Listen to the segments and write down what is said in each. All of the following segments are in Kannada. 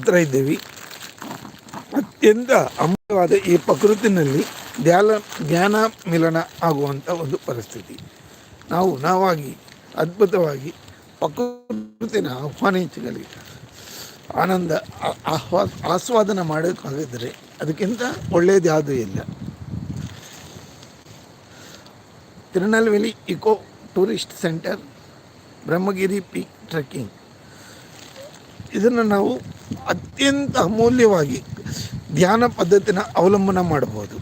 ಹತ್ರ ಇದ್ದೀವಿ. ಅತ್ಯಂತ ಅಮೂಲ್ಯವಾದ ಈ ಪ್ರಕೃತಿನಲ್ಲಿ ಧ್ಯಾನ ಧ್ಯಾನ ಮಿಲನ ಆಗುವಂಥ ಒಂದು ಪರಿಸ್ಥಿತಿ. ನಾವು, ನಾವಾಗಿ, ಅದ್ಭುತವಾಗಿ ಪ್ರಕೃತಿನ ಆಹ್ವಾನಿಸಲಿ ಆನಂದ, ಆಹ್ವಾ, ಆಸ್ವಾದನ ಮಾಡೋಕ್ಕಾಗಿದ್ದರೆ ಅದಕ್ಕಿಂತ ಒಳ್ಳೆಯದು ಯಾವುದೂ ಇಲ್ಲ. Tirunelveli eco tourist centre, Brahmagiri peak trekking. ಇದನ್ನು ನಾವು ಅತ್ಯಂತ ಅಮೂಲ್ಯವಾಗಿ ಧ್ಯಾನ ಪದ್ಧತಿನ ಅವಲಂಬನ ಮಾಡಬಹುದು.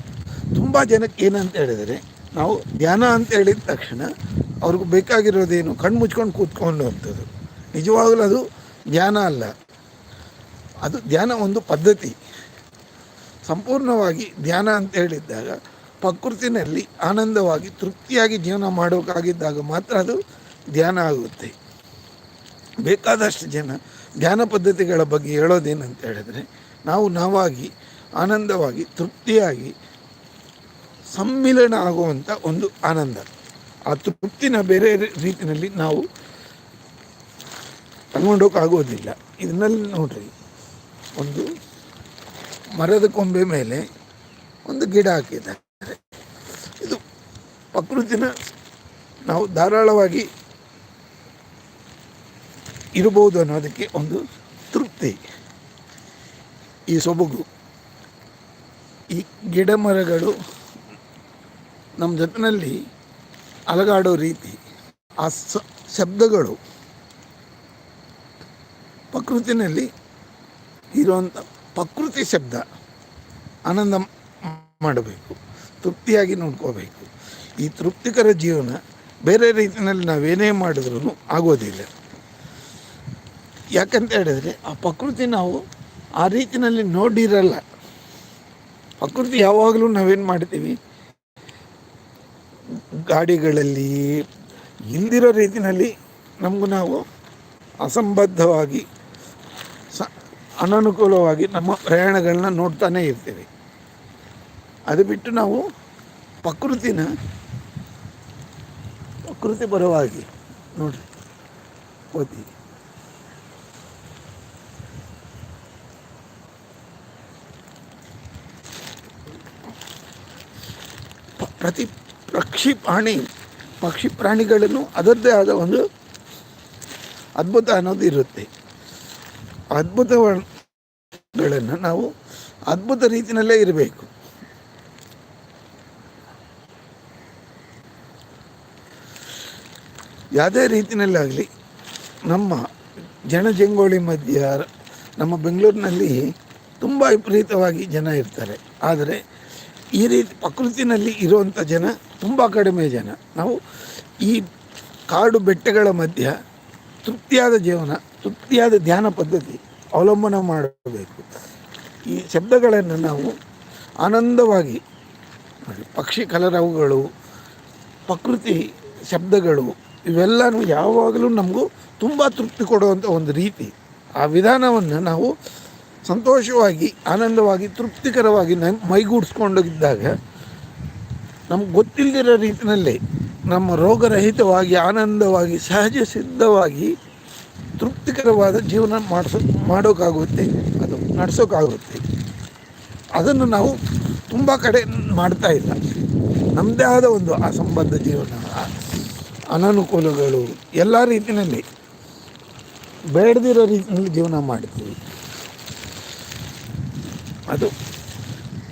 ತುಂಬ ಜನಕ್ಕೆ ಏನಂತ ಹೇಳಿದರೆ, ನಾವು ಧ್ಯಾನ ಅಂತ ಹೇಳಿದ ತಕ್ಷಣ ಅವ್ರಿಗೆ ಬೇಕಾಗಿರೋದೇನು ಕಣ್ಣು ಮುಚ್ಕೊಂಡು ಕೂತ್ಕೊಂಡು ಅಂಥದ್ದು ನಿಜವಾಗಲೂ ಅದು ಧ್ಯಾನ ಅಲ್ಲ. ಅದು ಧ್ಯಾನ ಒಂದು ಪದ್ಧತಿ. ಸಂಪೂರ್ಣವಾಗಿ ಧ್ಯಾನ ಅಂತ ಹೇಳಿದ್ದಾಗ ಪ್ರಕೃತಿನಲ್ಲಿ ಆನಂದವಾಗಿ ತೃಪ್ತಿಯಾಗಿ ಜೀವನ ಮಾಡೋಕ್ಕಾಗಿದ್ದಾಗ ಮಾತ್ರ ಅದು ಧ್ಯಾನ ಆಗುತ್ತೆ. ಬೇಕಾದಷ್ಟು ಜನ ಧ್ಯಾನ ಪದ್ಧತಿಗಳ ಬಗ್ಗೆ ಹೇಳೋದೇನಂತ ಹೇಳಿದರೆ, ನಾವು ನಾವಾಗಿ, ಆನಂದವಾಗಿ, ತೃಪ್ತಿಯಾಗಿ ಸಮ್ಮಿಲನ ಆಗುವಂಥ ಒಂದು ಆನಂದ. ಆ ತೃಪ್ತಿನ ಬೇರೆ ರೀತಿಯಲ್ಲಿ ನಾವು ತಗೊಂಡೋಕ್ಕಾಗೋದಿಲ್ಲ ಇದನ್ನಲ್ಲಿ ನೋಡ್ರಿ, ಒಂದು ಮರದ ಕೊಂಬೆ ಮೇಲೆ ಒಂದು ಗಿಡ ಹಾಕಿದ್ದಾರೆ. ಇದು ಪ್ರಕೃತಿನ ನಾವು ಧಾರಾಳವಾಗಿ ಇರಬಹುದು ಅನ್ನೋದಕ್ಕೆ ಒಂದು ತೃಪ್ತಿ. ಈ ಸೊಬಗು, ಈ ಗಿಡ ಮರಗಳು ನಮ್ಮ ಜೊತೆಯಲ್ಲಿ ಅಲಗಾಡೋ ರೀತಿ, ಆ ಶಬ್ದಗಳು ಪ್ರಕೃತಿನಲ್ಲಿ ಇರುವಂಥ ಪ್ರಕೃತಿ ಶಬ್ದ ಆನಂದ ಮಾಡಬೇಕು, ತೃಪ್ತಿಯಾಗಿ ನೋಡ್ಕೋಬೇಕು. ಈ ತೃಪ್ತಿಕರ ಜೀವನ ಬೇರೆ ರೀತಿಯಲ್ಲಿ ನಾವೇನೇ ಮಾಡಿದ್ರೂ ಆಗೋದಿಲ್ಲ. ಯಾಕಂತ ಹೇಳಿದರೆ ಆ ಪ್ರಕೃತಿ ನಾವು ಆ ರೀತಿಯಲ್ಲಿ ನೋಡಿರಲ್ಲ. ಪ್ರಕೃತಿ ಯಾವಾಗಲೂ ನಾವೇನು ಮಾಡ್ತೀವಿ? ಗಾಡಿಗಳಲ್ಲಿ ಇಲ್ದಿರೋ ರೀತಿಯಲ್ಲಿ ನಮಗೂ ನಾವು ಅಸಂಬದ್ಧವಾಗಿ, ಸ, ಅನನುಕೂಲವಾಗಿ ನಮ್ಮ ಪ್ರಯಾಣಗಳನ್ನ ನೋಡ್ತಾನೇ ಇರ್ತೀವಿ. ಅದು ಬಿಟ್ಟು ನಾವು ಪ್ರಕೃತಿನ, ಪ್ರಕೃತಿ ಪರವಾಗಿ ನೋಡ್ರಿ, ಓದಿ. ಪ್ರತಿ ಪಕ್ಷಿ ಪ್ರಾಣಿ, ಪಕ್ಷಿ ಪ್ರಾಣಿಗಳನ್ನು ಅದರದ್ದೇ ಆದ ಒಂದು ಅದ್ಭುತ ಅನ್ನೋದು ಇರುತ್ತೆ. ಅದ್ಭುತಗಳನ್ನು ನಾವು ಅದ್ಭುತ ರೀತಿಯಲ್ಲೇ ಇರಬೇಕು. ಯಾವುದೇ ರೀತಿಯಲ್ಲಾಗಲಿ ನಮ್ಮ ಜನಜಂಗೋಳಿ ಮಧ್ಯ ನಮ್ಮ ಬೆಂಗಳೂರಿನಲ್ಲಿ ತುಂಬ ವಿಪರೀತವಾಗಿ ಜನ ಇರ್ತಾರೆ. ಆದರೆ ಈ ರೀತಿ ಪ್ರಕೃತಿನಲ್ಲಿ ಇರುವಂಥ ಜನ ತುಂಬ ಕಡಿಮೆ ಜನ. ನಾವು ಈ ಕಾಡು ಬೆಟ್ಟಗಳ ಮಧ್ಯ ತೃಪ್ತಿಯಾದ ಜೀವನ, ತೃಪ್ತಿಯಾದ ಧ್ಯಾನ ಪದ್ಧತಿ ಅವಲಂಬನ ಮಾಡಬೇಕು. ಈ ಶಬ್ದಗಳನ್ನು ನಾವು ಆನಂದವಾಗಿ ಪಕ್ಷಿ ಕಲರವುಗಳು, ಪ್ರಕೃತಿ ಶಬ್ದಗಳು ಇವೆಲ್ಲನೂ ಯಾವಾಗಲೂ ನಮಗೂ ತುಂಬ ತೃಪ್ತಿ ಕೊಡುವಂಥ ಒಂದು ರೀತಿ. ಆ ವಿಧಾನವನ್ನು ನಾವು ಸಂತೋಷವಾಗಿ, ಆನಂದವಾಗಿ, ತೃಪ್ತಿಕರವಾಗಿ ಮೈಗೂಡಿಸ್ಕೊಂಡೋಗಿದ್ದಾಗ ನಮ್ಗೆ ಗೊತ್ತಿಲ್ಲದಿರೋ ರೀತಿಯಲ್ಲಿ ನಮ್ಮ ರೋಗರಹಿತವಾಗಿ, ಆನಂದವಾಗಿ, ಸಹಜ ಸಿದ್ಧವಾಗಿ ತೃಪ್ತಿಕರವಾದ ಜೀವನ ಮಾಡಿಸೋ ಮಾಡೋಕ್ಕಾಗುತ್ತೆ ಅದು ನಡೆಸೋಕ್ಕಾಗುತ್ತೆ ಅದನ್ನು ನಾವು ತುಂಬ ಕಡೆ ಮಾಡ್ತಾ ಇಲ್ಲ. ನಮ್ಮದೇ ಆದ ಒಂದು ಅಸಂಬದ್ಧ ಜೀವನ, ಅನನುಕೂಲಗಳು, ಎಲ್ಲ ರೀತಿಯಲ್ಲಿ ಬೇಡದಿರೋ ರೀತಿಯಲ್ಲಿ ಜೀವನ ಮಾಡ್ತೀವಿ ಅದು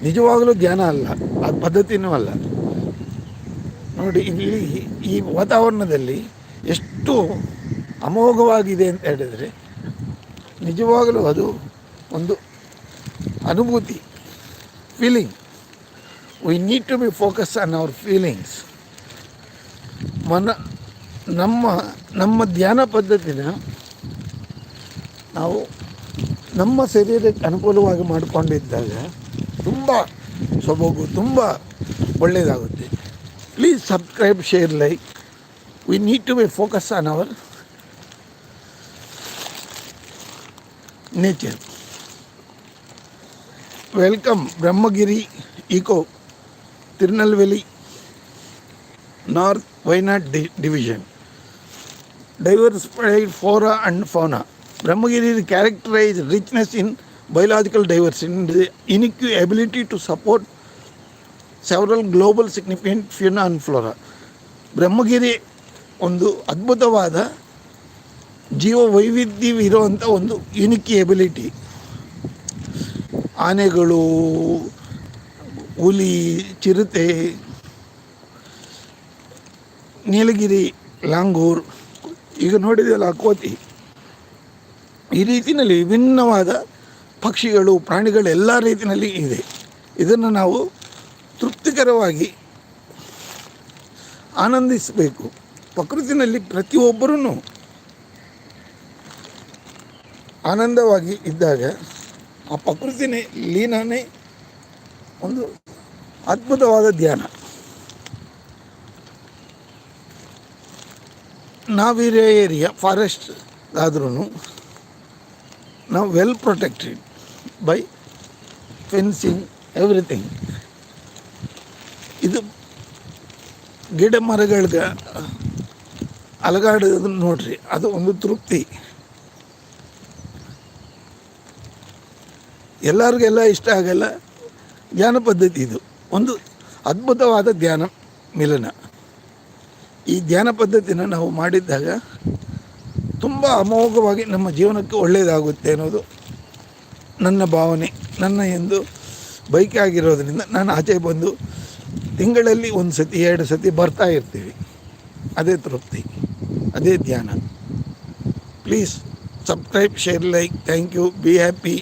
ನಿಜವಾಗಲೂ ಧ್ಯಾನ ಅಲ್ಲ ಅದು ಪದ್ಧತಿನೂ ಅಲ್ಲ. ನೋಡಿ, ಇಲ್ಲಿ ಈ ವಾತಾವರಣದಲ್ಲಿ ಎಷ್ಟು ಅಮೋಘವಾಗಿದೆ ಅಂತ ಹೇಳಿದರೆ, ನಿಜವಾಗಲೂ ಅದು ಒಂದು ಅನುಭೂತಿ feeling we need to be focus on our feelings ಮನ, ನಮ್ಮ ನಮ್ಮ ಧ್ಯಾನ ಪದ್ಧತಿನ ನಾವು ನಮ್ಮ ಶರೀರಕ್ಕೆ ಅನುಕೂಲವಾಗಿ ಮಾಡಿಕೊಂಡಿದ್ದಾಗ ತುಂಬ ಸೊಬಗು, ತುಂಬ ಒಳ್ಳೆಯದಾಗುತ್ತೆ please subscribe share like we need to be focus on our nature welcome Brahmagiri eco Tirunelveli north Wayanad D division diversified flora and fauna Brahmagiri characterise richness in biological diverse in unique ability to support several global significant fauna and flora Brahmagiri ಒಂದು ಅದ್ಭುತವಾದ ಜೀವ ವೈವಿಧ್ಯವಿರುವಂಥ ಒಂದು ಯುನಿಕ್ ಎಬಿಲಿಟಿ ಆನೆಗಳು, ಹುಲಿ, ಚಿರತೆ, ನೀಲಗಿರಿ, ಲಾಂಗೂರ್, ಈಗ ನೋಡಿದೆಯಲ್ಲ ಕೋತಿ ಈ ರೀತಿಯಲ್ಲಿ ವಿಭಿನ್ನವಾದ ಪಕ್ಷಿಗಳು, ಪ್ರಾಣಿಗಳು ಎಲ್ಲ ರೀತಿಯಲ್ಲಿ ಇದೆ. ಇದನ್ನು ನಾವು ತೃಪ್ತಿಕರವಾಗಿ ಆನಂದಿಸಬೇಕು. ಪ್ರಕೃತಿನಲ್ಲಿ ಪ್ರತಿಯೊಬ್ಬರೂ ಆನಂದವಾಗಿ ಇದ್ದಾಗ ಆ ಪ್ರಕೃತಿನೇ ಲೀನನೇ ಒಂದು ಅದ್ಭುತವಾದ ಧ್ಯಾನ. ನಾವಿರೋ ಏರಿಯಾ, ಫಾರೆಸ್ಟ್ ಆದ್ರೂ ನಾವು well protected by fencing everything ಇದು ಗಿಡ ಮರಗಳಿಗೆ ಅಲಗಾಡೋದನ್ನು ನೋಡ್ರಿ, ಅದು ಒಂದು ತೃಪ್ತಿ. ಎಲ್ಲರಿಗೆಲ್ಲ ಇಷ್ಟ ಆಗಲ್ಲ, ಧ್ಯಾನ ಪದ್ಧತಿ ಇದು. ಒಂದು ಅದ್ಭುತವಾದ ಧ್ಯಾನ, ಮಿಲನ. ಈ ಧ್ಯಾನ ಪದ್ಧತಿನ ನಾವು ಮಾಡಿದ್ದಾಗ ತುಂಬ ಅಮೋಘವಾಗಿ ನಮ್ಮ ಜೀವನಕ್ಕೆ ಒಳ್ಳೆಯದಾಗುತ್ತೆ ಅನ್ನೋದು ನನ್ನ ಭಾವನೆ. ನನ್ನ ಎಂದು ಬೈಕ್ ಆಗಿರೋದರಿಂದ ನಾನು ಆಚೆ ಬಂದು ತಿಂಗಳಲ್ಲಿ ಒಂದು ಸತಿ, ಎರಡು ಸತಿ ಬರ್ತಾ ಇರ್ತೀವಿ. ಅದೇ ತೃಪ್ತಿ, ಅದೇ ಧ್ಯಾನ. Please subscribe share like thank you be happy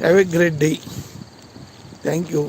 have a great day thank you